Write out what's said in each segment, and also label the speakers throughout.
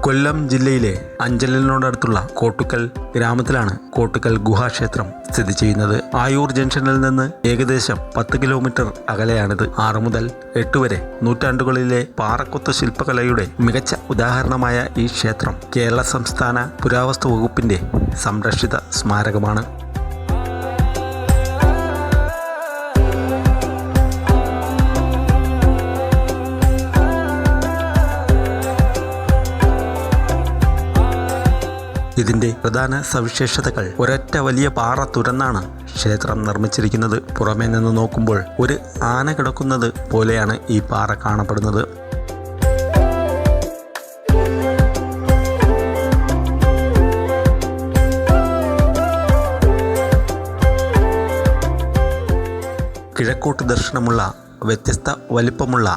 Speaker 1: കൊല്ലം ജില്ലയിലെ അഞ്ചലിനോടടുത്തുള്ള കോട്ടുക്കൽ ഗ്രാമത്തിലാണ് കോട്ടുക്കൽ ഗുഹാക്ഷേത്രം സ്ഥിതി ചെയ്യുന്നത്. ആയൂർ ജംഗ്ഷനിൽ നിന്ന് ഏകദേശം പത്ത് കിലോമീറ്റർ അകലെയാണിത്. ആറ് മുതൽ എട്ട് വരെ നൂറ്റാണ്ടുകളിലെ പാറക്കൊത്ത ശില്പകലയുടെ മികച്ച ഉദാഹരണമായ ഈ ക്ഷേത്രം കേരള സംസ്ഥാന പുരാവസ്തു വകുപ്പിന്റെ സംരക്ഷിത സ്മാരകമാണ്. ഇതിന്റെ പ്രധാന സവിശേഷതകൾ ഒരൊറ്റ വലിയ പാറ തുരന്നാണ് ക്ഷേത്രം നിർമ്മിച്ചിരിക്കുന്നത്. പുറമേ നിന്ന് നോക്കുമ്പോൾ ഒരു ആന കിടക്കുന്നത് പോലെയാണ് ഈ പാറ കാണപ്പെടുന്നത്. കിഴക്കോട്ട് ദർശനമുള്ള വ്യത്യസ്ത വലിപ്പമുള്ള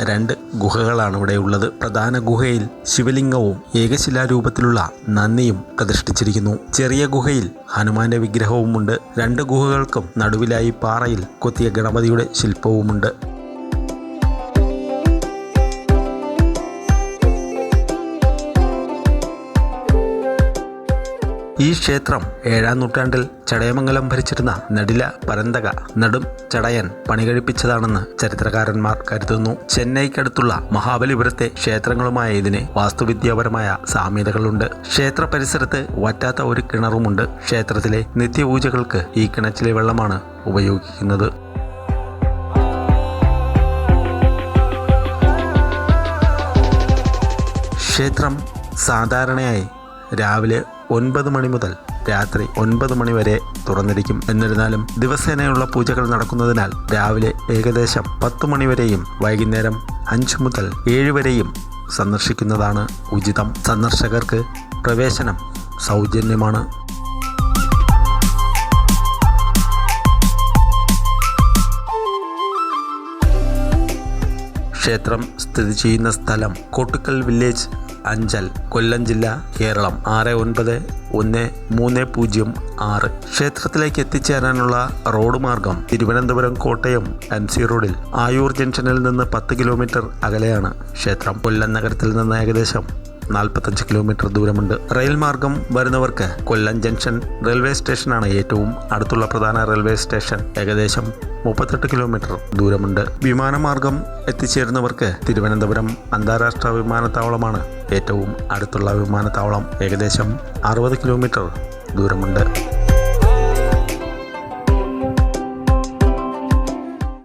Speaker 1: രണ്ട് ഗുഹകളാണ് ഇവിടെ ഉള്ളത്. പ്രധാന ഗുഹയിൽ ശിവലിംഗവും ഏകശിലാരൂപത്തിലുള്ള നന്ദിയും പ്രതിഷ്ഠിച്ചിരിക്കുന്നു. ചെറിയ ഗുഹയിൽ ഹനുമാന്റെ വിഗ്രഹവുമുണ്ട്. രണ്ട് ഗുഹകൾക്കും നടുവിലായി പാറയിൽ കൊത്തിയ ഗണപതിയുടെ ശില്പവുമുണ്ട്. ഈ ക്ഷേത്രം ഏഴാം നൂറ്റാണ്ടിൽ ചടയമംഗലം ഭരിച്ചിരുന്ന നടില പരന്തക നടും ചടയൻ പണികഴിപ്പിച്ചതാണെന്ന് ചരിത്രകാരന്മാർ കരുതുന്നു. ചെന്നൈക്കടുത്തുള്ള മഹാബലിപുരത്തെ ക്ഷേത്രങ്ങളുമായ ഇതിന് വാസ്തുവിദ്യാപരമായ സാമ്യതകളുണ്ട്. ക്ഷേത്ര പരിസരത്ത് വറ്റാത്ത ഒരു കിണറുമുണ്ട്. ക്ഷേത്രത്തിലെ നിത്യപൂജകൾക്ക് ഈ കിണറ്റിലെ വെള്ളമാണ് ഉപയോഗിക്കുന്നത്. ക്ഷേത്രം സാധാരണയായി രാവിലെ ഒൻപത് മണി മുതൽ രാത്രി ഒൻപത് മണി വരെ തുറന്നിരിക്കും. എന്നിരുന്നാലും ദിവസേനയുള്ള പൂജകൾ നടക്കുന്നതിനാൽ രാവിലെ ഏകദേശം പത്ത് മണി വരെയും വൈകുന്നേരം അഞ്ച് മുതൽ ഏഴ് വരെയും സന്ദർശിക്കുന്നതാണ് ഉചിതം. സന്ദർശകർക്ക് പ്രവേശനം സൗജന്യമാണ്. ക്ഷേത്രം സ്ഥിതി ചെയ്യുന്ന സ്ഥലം കോട്ടുക്കൽ വില്ലേജ് അഞ്ചൽ കൊല്ലം ജില്ല കേരളം. ആറ് ഒൻപത് ഒന്ന് മൂന്ന് പൂജ്യം ആറ്. ക്ഷേത്രത്തിലേക്ക് എത്തിച്ചേരാനുള്ള റോഡ് മാർഗം തിരുവനന്തപുരം കോട്ടയം എൻ സി റോഡിൽ. ആയൂർ ജംഗ്ഷനിൽ നിന്ന് പത്ത് കിലോമീറ്റർ അകലെയാണ് ക്ഷേത്രം. കൊല്ലം നഗരത്തിൽ നിന്ന് ഏകദേശം നാൽപ്പത്തഞ്ച് കിലോമീറ്റർ ദൂരമുണ്ട്. റെയിൽ മാർഗം വരുന്നവർക്ക് കൊല്ലം ജംഗ്ഷൻ റെയിൽവേ സ്റ്റേഷനാണ് ഏറ്റവും അടുത്തുള്ള പ്രധാന റെയിൽവേ സ്റ്റേഷൻ. ഏകദേശം മുപ്പത്തെട്ട് കിലോമീറ്റർ ദൂരമുണ്ട്. വിമാനമാർഗം എത്തിച്ചേരുന്നവർക്ക് തിരുവനന്തപുരം അന്താരാഷ്ട്ര വിമാനത്താവളമാണ് ഏറ്റവും അടുത്തുള്ള വിമാനത്താവളം. ഏകദേശം അറുപത് കിലോമീറ്റർ ദൂരമുണ്ട്.